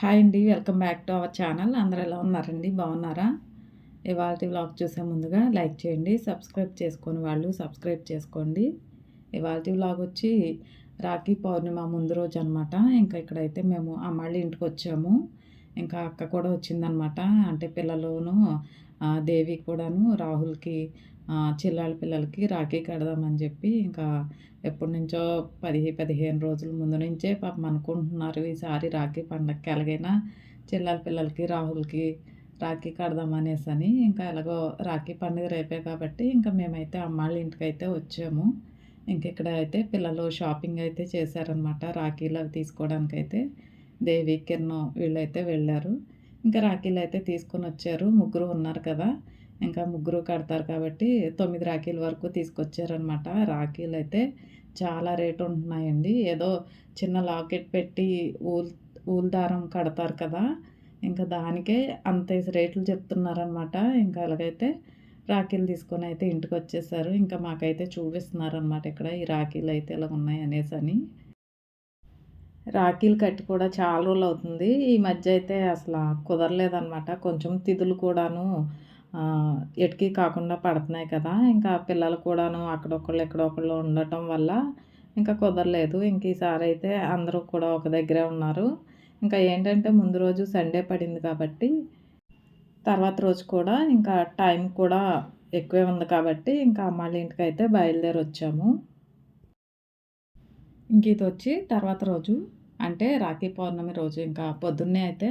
Hi అండి welcome back to our channel. అందరూ ఎలా ఉన్నారండి? బాగున్నారా? ఇవాళ వ్లాగ్ చూసే ముందుగా లైక్ చేయండి సబ్స్క్రైబ్ చేసుకొని వాళ్ళు సబ్స్క్రైబ్ చేసుకోండి. ఇవాళ వ్లాగ్ వచ్చి రాఖీ పౌర్ణిమ ముందు రోజు అనమాట ఇంకా ఇక్కడైతే మేము అమ్మాళ్ళ ఇంటికి వచ్చాము. ఇంకా అక్క కూడా వచ్చిందనమాట అంటే పిల్లలను దేవి కూడాను రాహుల్కి చిల్లాల పిల్లలకి రాఖీ కడదామని చెప్పి ఇంకా ఎప్పటి నుంచో పది పదిహేను రోజుల ముందు నుంచే పాపం అనుకుంటున్నారు ఈసారి రాఖీ పండగకి ఎలాగైనా చిల్లాల పిల్లలకి రాహుల్కి రాఖీ కడదామనేసి అని ఇంకా ఎలాగో రాఖీ పండుగ రేపే కాబట్టి ఇంకా మేమైతే అమ్మాళ్ళ ఇంటికి అయితే వచ్చాము. ఇంక ఇక్కడ అయితే పిల్లలు షాపింగ్ అయితే చేశారనమాట రాఖీలు అవి తీసుకోవడానికి అయితే దేవి కిరణం వీళ్ళైతే వెళ్ళారు. ఇంకా రాఖీలు అయితే తీసుకొని వచ్చారు. ముగ్గురు ఉన్నారు కదా. ఇంకా ముగ్గురు కడతారు కాబట్టి తొమ్మిది రాఖీల వరకు తీసుకొచ్చారనమాట రాఖీలు అయితే చాలా రేటు ఉంటున్నాయండి. ఏదో చిన్న లాకెట్ పెట్టి ఊల్ ఊల్ దారం కడతారు కదా. ఇంకా దానికే అంత రేట్లు చెప్తున్నారనమాట ఇంకా అలాగైతే రాఖీలు తీసుకొని అయితే ఇంటికి వచ్చేసారు. ఇంకా మాకైతే చూపిస్తున్నారనమాట ఇక్కడ ఈ రాఖీలు అయితే ఇలా ఉన్నాయి అనేసి అని. రాఖీలు కట్టి కూడా చాలా రోజులు అవుతుంది. ఈ మధ్య అయితే అసలు కుదరలేదనమాట కొంచెం తిథులు కూడాను ఎటుకి కాకుండా పడుతున్నాయి కదా. ఇంకా పిల్లలు కూడాను అక్కడొకళ్ళు ఎక్కడొకళ్ళు ఉండటం వల్ల ఇంకా కుదరలేదు. ఇంక ఈసారి అయితే అందరూ కూడా ఒక దగ్గరే ఉన్నారు. ఇంకా ఏంటంటే ముందు రోజు సండే పడింది కాబట్టి తర్వాత రోజు కూడా ఇంకా టైం కూడా ఎక్కువే ఉంది కాబట్టి ఇంకా అమ్మాళ్ళ ఇంటికి అయితే బయలుదేరి వచ్చాము ఇంక ఇది వచ్చి తర్వాత రోజు అంటే రాఖీ పౌర్ణమి రోజు ఇంకా పొద్దున్నే అయితే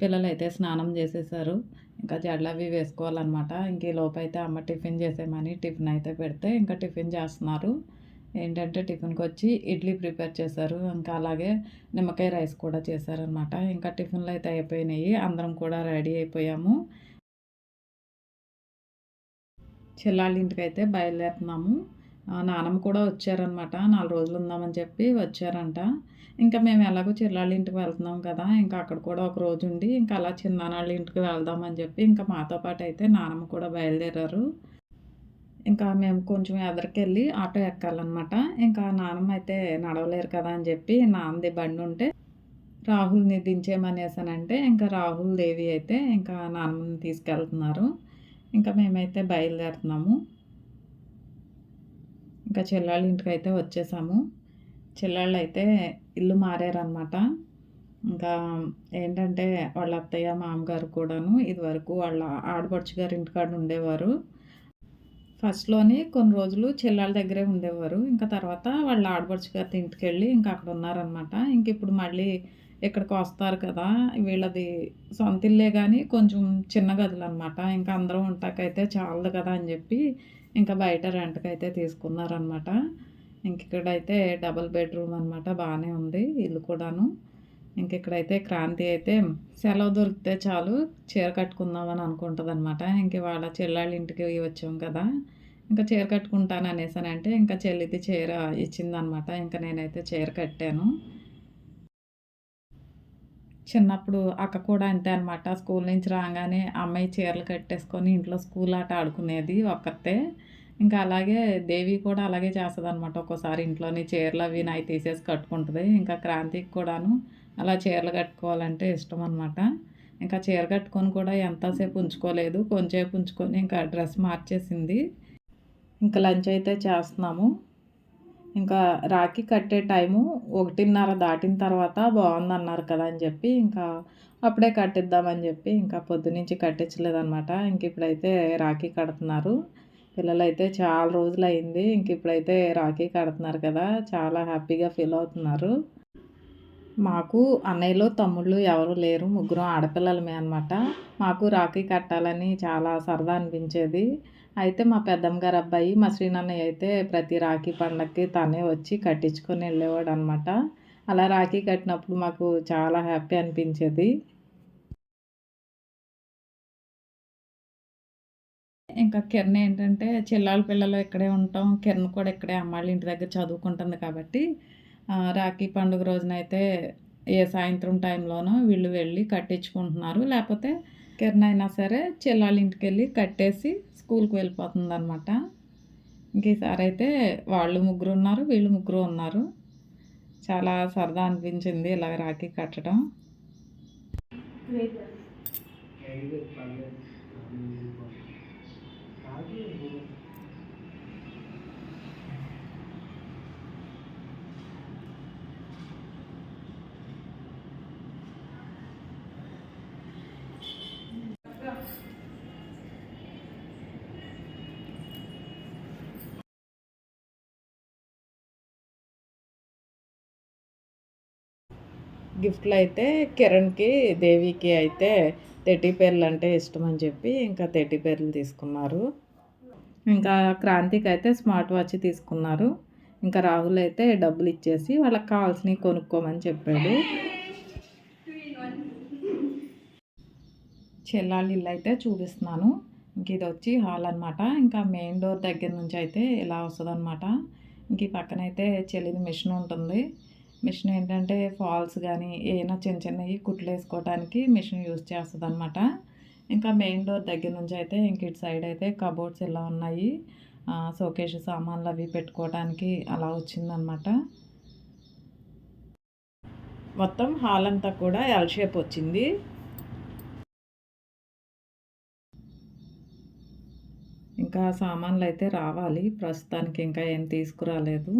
పిల్లలు అయితే స్నానం చేసేసారు. ఇంకా జడలు అవి వేసుకోవాలన్నమాట. ఇంక ఈ లోపు అయితే అమ్మ టిఫిన్ చేసేమని టిఫిన్ అయితే పెడితే ఇంకా టిఫిన్ చేస్తున్నారు. ఏంటంటే టిఫిన్కి వచ్చి ఇడ్లీ ప్రిపేర్ చేశారు. ఇంకా అలాగే నిమ్మకాయ రైస్ కూడా చేశారనమాట ఇంకా టిఫిన్లు అయితే అయిపోయినాయి. అందరం కూడా రెడీ అయిపోయాము. చెల్లాళ్ళ ఇంటికి అయితే బయలుదేరుతున్నాము. నానమ్మ కూడా వచ్చారనమాట నాలుగు రోజులు ఉందామని చెప్పి వచ్చారంట. ఇంకా మేము ఎలాగో చిల్లాళ్ళ ఇంటికి వెళ్తున్నాం కదా ఇంకా అక్కడ కూడా ఒక రోజు ఉండి ఇంకా అలా చిన్నానాళ్ళ ఇంటికి వెళ్దామని చెప్పి ఇంకా మాతో పాటు అయితే నానమ్మ కూడా బయలుదేరారు. ఇంకా మేము కొంచెం ఎదరికెళ్ళి ఆటో ఎక్కాలన్నమాట. ఇంకా నానమ్మ అయితే నడవలేరు కదా అని చెప్పి నాన్నది బండి ఉంటే రాహుల్ని దించేమనేసానంటే ఇంకా రాహుల్ దేవి అయితే ఇంకా నాన్నని తీసుకెళ్తున్నారు. ఇంకా మేమైతే బయలుదేరుతున్నాము. ఇంకా చెల్లాళ్ళ ఇంటికి అయితే వచ్చేసాము. చెల్లాళ్ళు అయితే ఇల్లు మారారనమాట ఇంకా ఏంటంటే వాళ్ళ అత్తయ్య మామగారు కూడాను ఇదివరకు వాళ్ళ ఆడపడుచు గారి ఇంటికాడ ఉండేవారు. ఫస్ట్లోని కొన్ని రోజులు చెల్లెళ్ళ దగ్గరే ఉండేవారు. ఇంకా తర్వాత వాళ్ళ ఆడపడుచు గారి ఇంటికి వెళ్ళి ఇంకా అక్కడ ఉన్నారనమాట ఇంక ఇప్పుడు మళ్ళీ ఇక్కడికి వస్తారు కదా వీళ్ళది సొంత ఇల్లే కానీ కొంచెం చిన్న గదులు అనమాట ఇంకా అందరం ఉంటాకైతే చాలదు కదా అని చెప్పి ఇంకా బయట రెంట్కి అయితే తీసుకున్నారనమాట ఇంక ఇక్కడైతే డబుల్ బెడ్రూమ్ అనమాట బాగానే ఉంది ఇల్లు కూడాను. ఇంక ఇక్కడైతే క్రాంతి అయితే సెలవు దొరికితే చాలు చీర కట్టుకుందామని అనుకుంటుంది అనమాట ఇంక వాళ్ళ చెల్లాళ్ళ ఇంటికి వచ్చాం కదా ఇంకా చీర కట్టుకుంటాను అనేసానంటే ఇంకా చెల్లిది చీర ఇచ్చిందనమాట ఇంకా నేనైతే చీర కట్టాను. చిన్నప్పుడు అక్క కూడా అంతే అనమాట స్కూల్ నుంచి రాగానే అమ్మాయి చీరలు కట్టేసుకొని ఇంట్లో స్కూల్ ఆట ఆడుకునేది ఒక్కతే. ఇంకా అలాగే దేవి కూడా అలాగే చేస్తుంది అనమాట ఒక్కోసారి ఇంట్లోని చీరలు అవి నాయి తీసేసి కట్టుకుంటుంది. ఇంకా క్రాంతికి కూడాను అలా చీరలు కట్టుకోవాలంటే ఇష్టం అనమాట ఇంకా చీర కట్టుకొని కూడా ఎంతసేపు ఉంచుకోలేదు. కొంచెంసేపు ఉంచుకొని ఇంకా డ్రెస్ మార్చేసింది. ఇంకా లంచ్ అయితే చేస్తున్నాము. ఇంకా రాఖీ కట్టే టైము ఒకటిన్నర దాటిన తర్వాత బాగుందన్నారు కదా అని చెప్పి ఇంకా అప్పుడే కట్టిద్దామని చెప్పి ఇంకా పొద్దునుంచి కట్టించలేదన్నమాట. ఇంక ఇప్పుడైతే రాఖీ కడుతున్నారు. పిల్లలు అయితే చాలా రోజులు అయింది ఇంక ఇప్పుడైతే రాఖీ కడుతున్నారు కదా. చాలా హ్యాపీగా ఫీల్ అవుతున్నారు. మాకు అన్నయ్యలు తమ్ముళ్ళు ఎవరు లేరు. ముగ్గురు ఆడపిల్లలమే అనమాట మాకు రాఖీ కట్టాలని చాలా సరదా అనిపించేది. అయితే మా పెద్దమ్మ గారు అబ్బాయి మా శ్రీనాన్నయ్య అయితే ప్రతి రాఖీ పండగకి తనే వచ్చి కట్టించుకొని వెళ్ళేవాడు అనమాట అలా రాఖీ కట్టినప్పుడు మాకు చాలా హ్యాపీ అనిపించేది. ఇంకా కిరణ్ ఏంటంటే చిల్లాల పిల్లలు ఇక్కడే ఉంటాం కిరణ్ కూడా ఇక్కడే అమ్మాళ్ళ ఇంటి దగ్గర చదువుకుంటుంది కాబట్టి రాఖీ పండుగ రోజునైతే ఏ సాయంత్రం టైంలోనూ వీళ్ళు వెళ్ళి కట్టించుకుంటున్నారు. లేకపోతే కిరణ్ అయినా సరే చిల్లాల ఇంటికి వెళ్ళి కట్టేసి స్కూల్కి వెళ్ళిపోతుంది అనమాట ఇంక ఈసారి అయితే వాళ్ళు ముగ్గురు ఉన్నారు వీళ్ళు ముగ్గురు ఉన్నారు. చాలా సరదా అనిపించింది ఇలా రాఖీ కట్టడం. గిఫ్ట్లు అయితే కిరణ్కి దేవికి అయితే తెడ్డీ పేర్లు అంటే ఇష్టం అని చెప్పి ఇంకా తెడ్డీ పేర్లు తీసుకున్నారు. ఇంకా క్రాంతికి అయితే స్మార్ట్ వాచ్ తీసుకున్నారు. ఇంకా రాహుల్ అయితే డబ్బులు ఇచ్చేసి వాళ్ళకి కావాల్సినవి కొనుక్కోమని చెప్పాడు. చెల్లాళ్ళ ఇల్లు అయితే చూపిస్తున్నాను. ఇంక ఇది వచ్చి హాల్ అనమాట ఇంకా మెయిన్ డోర్ దగ్గర నుంచి అయితే ఇలా వస్తుంది అనమాట ఇంక ఈ పక్కన అయితే చెల్లిది మిషన్ ఉంటుంది. మిషన్ ఏంటంటే ఫాల్స్ కానీ ఏమైనా చిన్న చిన్నవి కుట్లు వేసుకోవడానికి మిషన్ యూజ్ చేస్తుంది అనమాట ఇంకా మెయిన్ డోర్ దగ్గర నుంచి అయితే ఇంక ఇటు సైడ్ అయితే కబోర్డ్స్ ఇలా ఉన్నాయి. షోకేష్ సామాన్లు అవి పెట్టుకోవడానికి అలా వచ్చిందనమాట మొత్తం హాల్ అంతా కూడా ఎల్ షేప్ వచ్చింది. ఇంకా సామాన్లు అయితే రావాలి. ప్రస్తుతానికి ఇంకా ఏం తీసుకురాలేదు.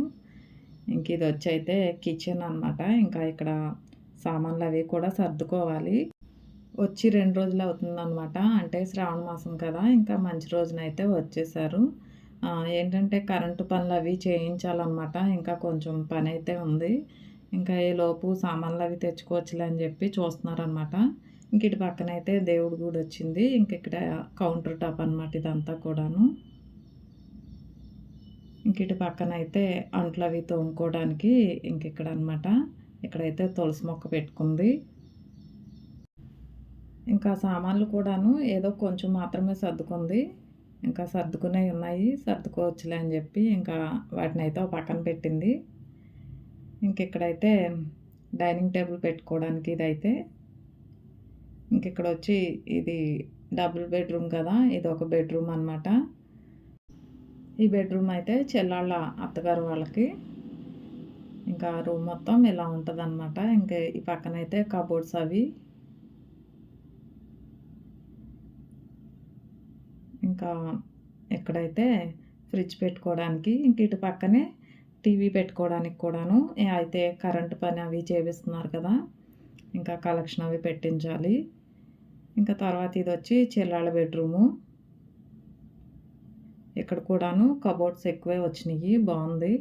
ఇంక ఇది వచ్చి అయితే కిచెన్ అనమాట ఇంకా ఇక్కడ సామాన్లు అవి కూడా సర్దుకోవాలి. వచ్చి రెండు రోజులు అవుతుందన్నమాట. అంటే శ్రావణ మాసం కదా ఇంకా మంచి రోజునైతే వచ్చేసారు. ఏంటంటే కరెంటు పనులు అవి చేయించాలన్నమాట. ఇంకా కొంచెం పని అయితే ఉంది. ఇంకా ఈ లోపు సామాన్లు అవి తెచ్చుకోవచ్చులే అని చెప్పి చూస్తున్నారనమాట ఇంక ఇటు పక్కన అయితే దేవుడి గుడి వచ్చింది. ఇంక ఇక్కడ కౌంటర్ టాప్ అనమాట ఇదంతా కూడాను. ఇంక ఇటు పక్కన అయితే అంట్లు అవి తోముకోవడానికి ఇంక ఇక్కడ అనమాట ఇక్కడైతే తులసి మొక్క పెట్టుకుంది. ఇంకా సామాన్లు కూడాను ఏదో కొంచెం మాత్రమే సర్దుకుంది. ఇంకా సర్దుకునే ఉన్నాయి. సర్దుకోవచ్చులే అని చెప్పి ఇంకా వాటిని అయితే పక్కన పెట్టింది. ఇంక ఇక్కడైతే డైనింగ్ టేబుల్ పెట్టుకోవడానికి ఇదైతే. ఇంక ఇక్కడ వచ్చి ఇది డబుల్ బెడ్రూమ్ కదా ఇది ఒక బెడ్రూమ్ అనమాట ఈ బెడ్రూమ్ అయితే చెల్లాళ్ళ అత్తగారు వాళ్ళకి. ఇంకా రూమ్ మొత్తం ఇలా ఉంటుంది అనమాట ఇంకా ఈ పక్కన అయితే కబోర్డ్స్ అవి. ఇంకా ఎక్కడైతే ఫ్రిడ్జ్ పెట్టుకోవడానికి ఇంక ఇటు పక్కనే టీవీ పెట్టుకోవడానికి కూడాను అయితే కరెంటు పని అవి చేపిస్తున్నారు కదా ఇంకా కలెక్షన్ అవి పెట్టించాలి. ఇంకా తర్వాత ఇది వచ్చి చెల్లాళ్ళ బెడ్రూము. ఇక్కడ కూడాను కబోర్డ్స్ ఎక్కువే వచ్చినాయి. బాగుంది.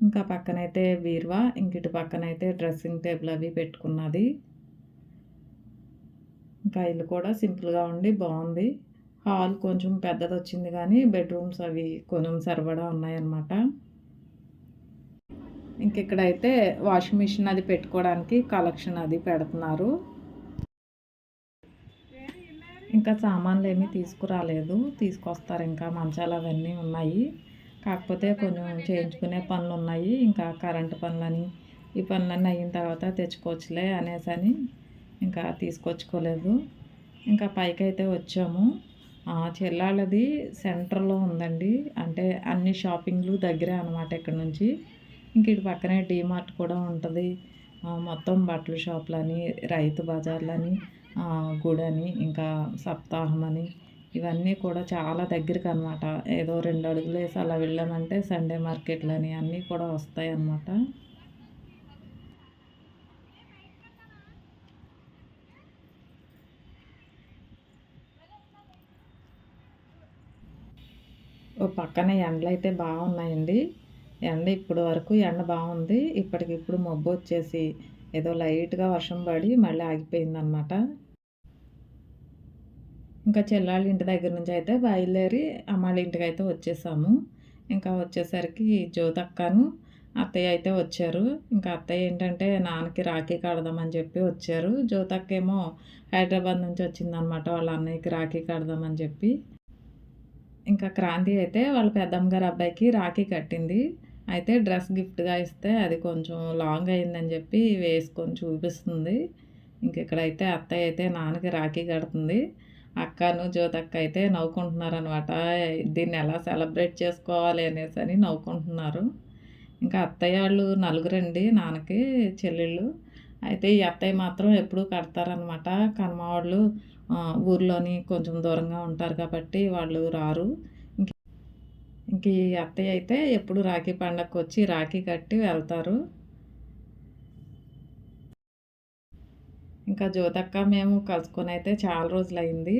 ఇంకా పక్కనైతే బీరువా ఇంక ఇటు పక్కనైతే డ్రెస్సింగ్ టేబుల్ అవి పెట్టుకున్నది. ఇంకా ఇల్లు కూడా సింపుల్గా ఉండి బాగుంది. హాల్ కొంచెం పెద్దది వచ్చింది కానీ బెడ్రూమ్స్ అవి కొంచెం సరిపడా ఉన్నాయన్నమాట. ఇంక ఇక్కడైతే వాషింగ్ మిషన్ అది పెట్టుకోవడానికి కలెక్షన్ అది పెడుతున్నారు. ఇంకా సామాన్లు ఏమీ తీసుకురాలేదు. తీసుకొస్తారు ఇంకా మంచాలు అవన్నీ ఉన్నాయి. కాకపోతే కొంచెం చేయించుకునే పనులు ఉన్నాయి ఇంకా కరెంటు పనులని ఈ పనులన్నీ అయిన తర్వాత తెచ్చుకోవచ్చులే అనేసి అని ఇంకా తీసుకొచ్చుకోలేదు. ఇంకా పైకి అయితే వచ్చాము చెల్లాళ్ళది సెంటర్లో ఉందండి. అంటే అన్ని షాపింగ్లు దగ్గరే అనమాట ఇక్కడ నుంచి. ఇంక ఇటు పక్కనే డీమార్ట్ కూడా ఉంటుంది. మొత్తం బట్టల షాపులని రైతు బజార్లని గుడని ఇంకా సప్తాహం అని ఇవన్నీ కూడా చాలా దగ్గరికి అనమాట ఏదో రెండు అడుగులు వేసి అలా వెళ్ళామంటే సండే మార్కెట్లని అన్నీ కూడా వస్తాయి అన్నమాట పక్కన ఎండలు అయితే బాగున్నాయండి. ఎండ ఇప్పుడు వరకు ఎండ బాగుంది. ఇప్పటికిప్పుడు మబ్బు వచ్చేసి ఏదో లైట్గా వర్షం పడి మళ్ళీ ఆగిపోయిందనమాట ఇంకా చెల్లాళ్ళ ఇంటి దగ్గర నుంచి అయితే బయలుదేరి అమ్మాళ్ళ ఇంటికి అయితే వచ్చేసాము. ఇంకా వచ్చేసరికి జ్యోతక్కను అత్తయ్య అయితే వచ్చారు. ఇంకా అత్తయ్య ఏంటంటే నాన్నకి రాఖీ కడదామని చెప్పి వచ్చారు. జ్యోతక్క ఏమో హైదరాబాద్ నుంచి వచ్చిందనమాట వాళ్ళ అన్నయ్యకి రాఖీ కడదామని చెప్పి. ఇంకా క్రాంతి అయితే వాళ్ళ పెద్దమ్మ గారి అబ్బాయికి రాఖీ కట్టింది. అయితే డ్రెస్ గిఫ్ట్గా ఇస్తే అది కొంచెం లాంగ్ అయిందని చెప్పి వేసుకొని చూపిస్తుంది. ఇంక ఇక్కడైతే అత్తయ్య అయితే నాన్నకి రాఖీ కడుతుంది. అక్కను జ్యోతక్క అయితే నవ్వుకుంటున్నారనమాట దీన్ని ఎలా సెలబ్రేట్ చేసుకోవాలి అనేసి అని నవ్వుకుంటున్నారు. ఇంకా అత్తయ్య వాళ్ళు నలుగురండి నాన్నకి చెల్లెళ్ళు. అయితే ఈ అత్తయ్య మాత్రం ఎప్పుడూ కడతారనమాట కనుమ వాళ్ళు ఊర్లోని కొంచెం దూరంగా ఉంటారు కాబట్టి వాళ్ళు రారు. ఇంక ఇంక ఈ అత్తయ్య అయితే ఎప్పుడు రాఖీ పండగకి వచ్చి రాఖీ కట్టి వెళ్తారు. ఇంకా జ్యోతక్క మేము కలుసుకొని అయితే చాలా రోజులు అయింది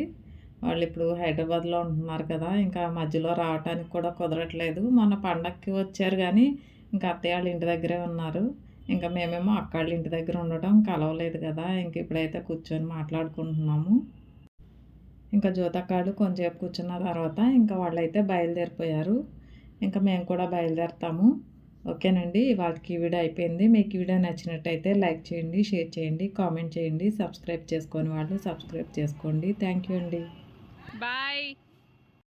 వాళ్ళు ఇప్పుడు హైదరాబాద్లో ఉంటున్నారు కదా ఇంకా మధ్యలో రావడానికి కూడా కుదరట్లేదు. మొన్న పండక్కి వచ్చారు కానీ ఇంకా అత్తయ్య వాళ్ళ ఇంటి దగ్గరే ఉన్నారు. ఇంకా మేమేమో అక్క వాళ్ళ ఇంటి దగ్గర ఉండటం కలవలేదు కదా ఇంక ఇప్పుడైతే కూర్చొని మాట్లాడుకుంటున్నాము. ఇంకా జ్యోతక్కాడు కొంచెంసేపు కూర్చున్న తర్వాత ఇంకా వాళ్ళైతే బయలుదేరిపోయారు. ఇంకా మేము కూడా బయలుదేరుతాము. ఓకేనండి వాళ్ళకి వీడియో అయిపోయింది. మీకు ఈ వీడియో నచ్చినట్టయితే లైక్ చేయండి షేర్ చేయండి కామెంట్ చేయండి సబ్స్క్రైబ్ చేసుకొని వాళ్ళు సబ్స్క్రైబ్ చేసుకోండి. థ్యాంక్ యూ అండి. బాయ్.